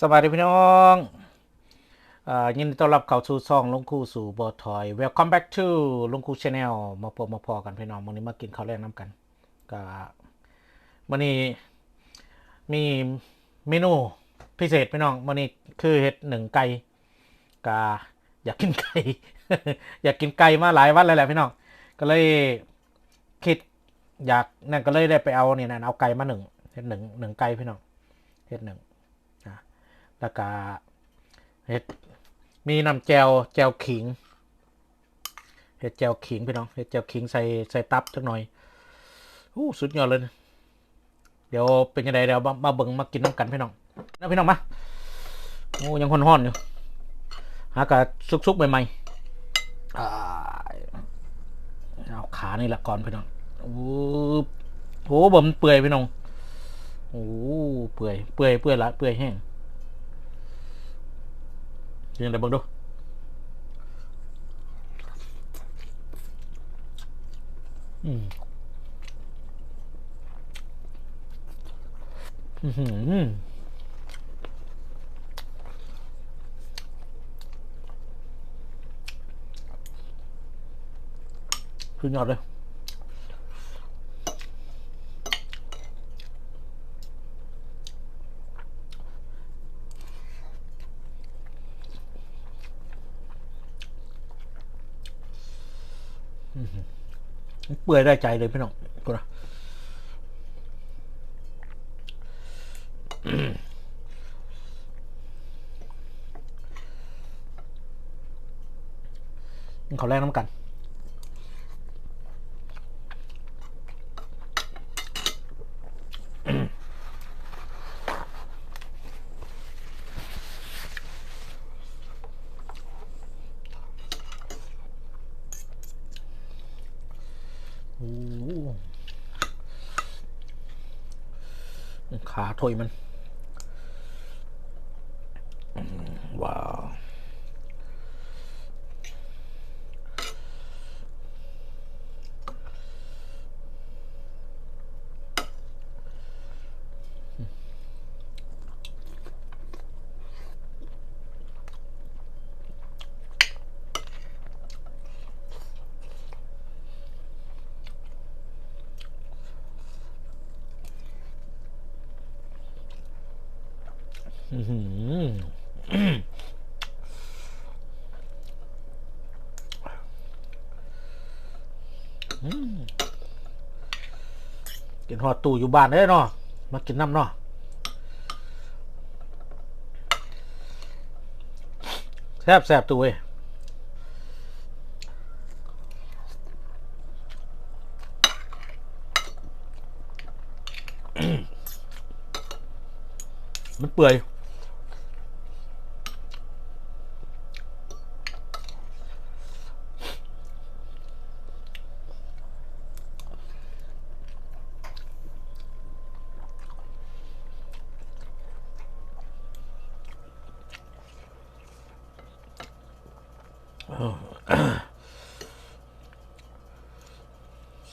สวัสดีพี่น้องอยินดีต้อนรับเข้าสู่ช่องลุงคู่สู่บอทอย Welcome back to ลุงคู่ Channel มาพบมาพอกันพี่น้องวันนี้มากินข้าวแรงน้ำกันก็วันนี้มีเมนูพิเศษพี่น้องวันนี้คือเห็ดหนึ่งไก่กาอยากกินไก่ อยากกินไก่มาหลายวันแล้วแหละพี่น้องก็เลยคิดอยากนั่นก็เลยได้ไปเอาเนี่ยนะเอาไก่มาหนึ่งเห็ดหนึ่งหนึ่งไก่พี่น้องเห็ดหนึ่ง แล้วก็เห็ดมีน้ำแจวแจวขิงเห็ดแจวขิงพี่น้องเห็ดแจวขิงใส่ใส่ตับจักหน่อยอู้สุดยอดเลยเดี๋ยวเป็นยังไงเดี๋ยวมาเบิ่งมากินน้ำกันพี่น้องนะพี่น้องมาโอ้ยังห่อนๆอยู่หากะซุกๆใหม่ๆอ่เอาขานี่ละก่อนพี่น้องโอ้โหบ่มเปื่อยพี่น้องโอ้เปื่อยเปื่อยเปื่อยละเปื่อยแห้ง ยังไงบ้างดูอืมอื้อหือสุดยอด เปื่อยได้ใจเลยพี่น้องกูนะเขาแลกน้ำกัน ขาถอยมันอืมว้าว อื้อหืออืม กินหอดตู้อยู่บ้านได้เนาะมากินน้ำเนาะแซบแซบตู้เว้ยมันเปื่อย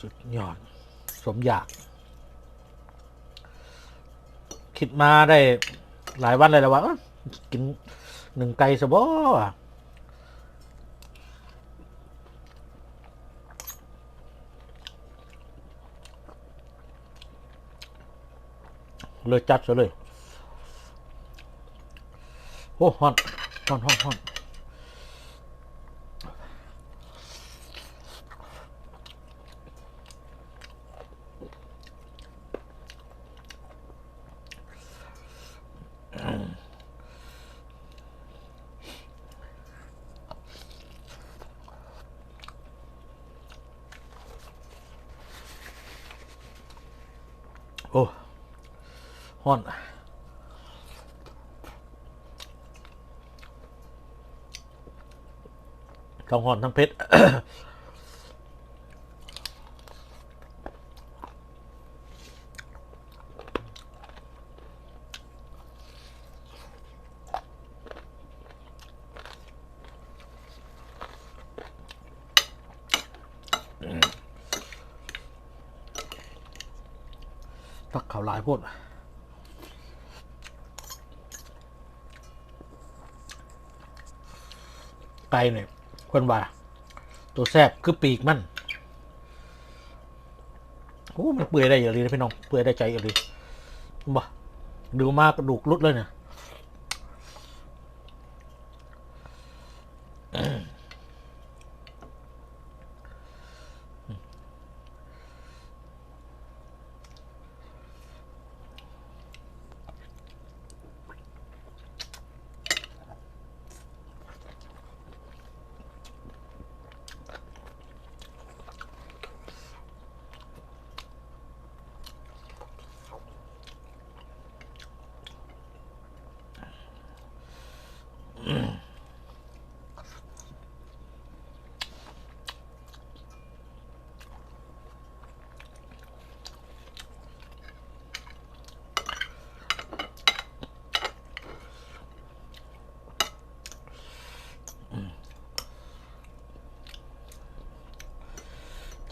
สุดยอด สมอยาก คิดมาได้หลายวันเลยแล้วว่ากินหนึ่งไก่สบอะเลยจัดซะเลย โอ้ฮอนฮอนฮอนฮอน โอ้ฮอนทั้งฮอนทั้งเผ็ด หลายพดไก่เนี่ยคนว่า ตัวแซบคือปีกมันโอ้มันเปื่อยได้อย่างไรนะพี่น้อง เปื่อยได้ใจอย่างไรบ่ดูมากกระดูกรุดเลยเนี่ย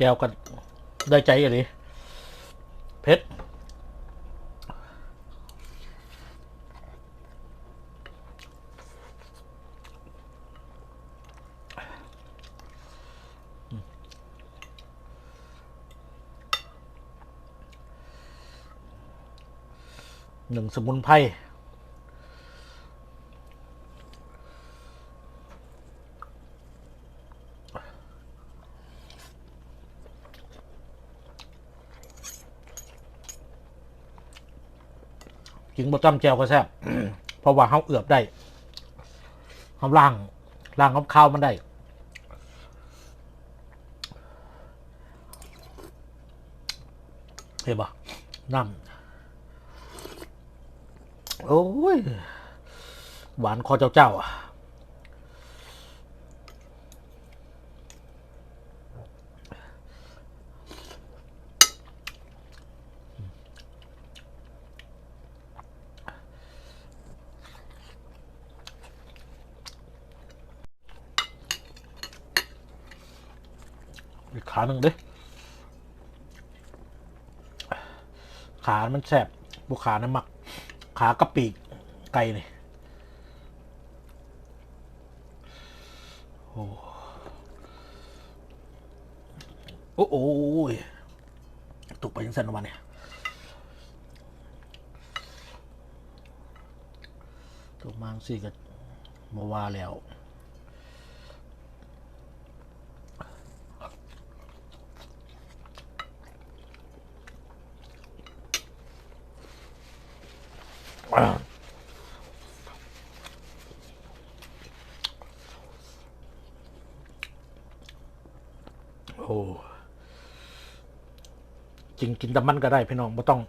จวกันได้ใจอย่างนี้เพชรหนึ่งสมุนไพร กินบะจ้ำแจวก็แซ่บเพราะว่าเขาเอือบได้เขาล่างล่างเขาข้าวมันได้เห็นปะน้ำโอ้ย หวานคอเจ้าเจ้าอะ ขาหนึ่งดิขา มันแสบบุขานะหมัก ขากระปีกไก่นี่โอ้โอ้โอ้ยตกไปยังสันวันเนี่ยตกมาสิก็มาว่าแล้ว โอ้จริงกินแต่มันก็ได้พี่น้องไม่ต้อง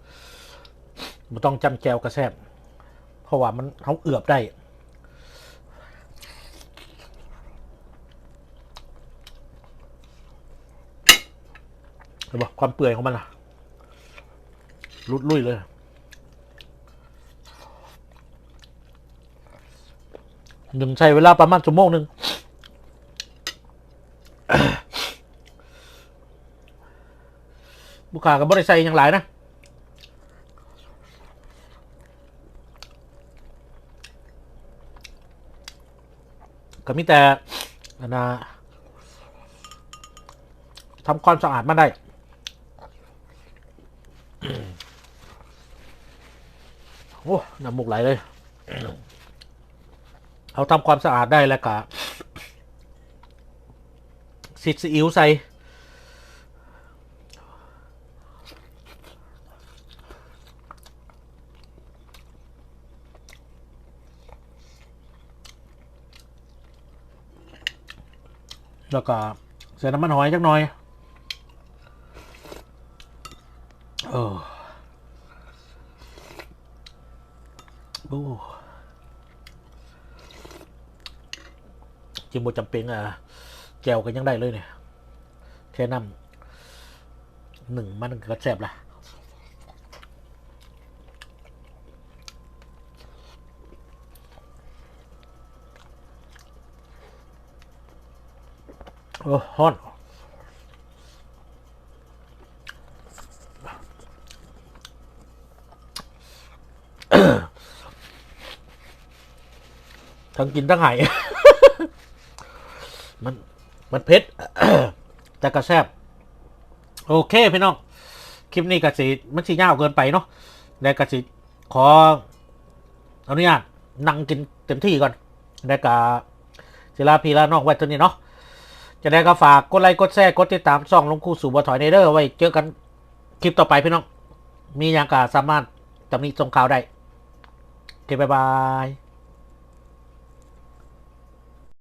ไม่ต้องจำแจวกระแซบเพราะว่ามันเขาเอือบได้เห็นปะความเปื่อยของมันล่ะรุดลุยเลย หนึ่งใช้เวลาประมาณชั่วโมงหนึ่งบุคคากับบริษัทอย่างหลายนะก็มีแต่นนะทำความสะอาดมาได้โอ้น้ำมูกไหลเลย เอาทำความสะอาดได้แล้วก็สิซีอิ๊วใส่แล้วก็ใส่น้ำมันหอยจักหน่อย เออโอ้ จิมโบจำเป็นอะแจวกันยังได้เลยเนี่ยแค่น้ำหนึ่งมันก็แซ่บละโอ้ฮอนทั้งกินทั้งหาย มันเผ็ดแต่ก็แซบโอเคพี่น้อง คลิปนี้ก็สิมันสิยาวเกินไปเนาะแล้วก็สิขออนุญาตนั่งกินเต็มที่ก่อนแล้วก็ศิลาพีลานอกไว้ตัวนี้เนาะจะได้ก็ฝากกดไลค์กดแชร์กดติดตามช่องลงคู่สู่บัวถอยในเด้อไว้เจอกันคลิปต่อไปพี่น้อง มีอย่างก็สามารถตำหนิส่งข่าวได้โอเคบ๊ายบาย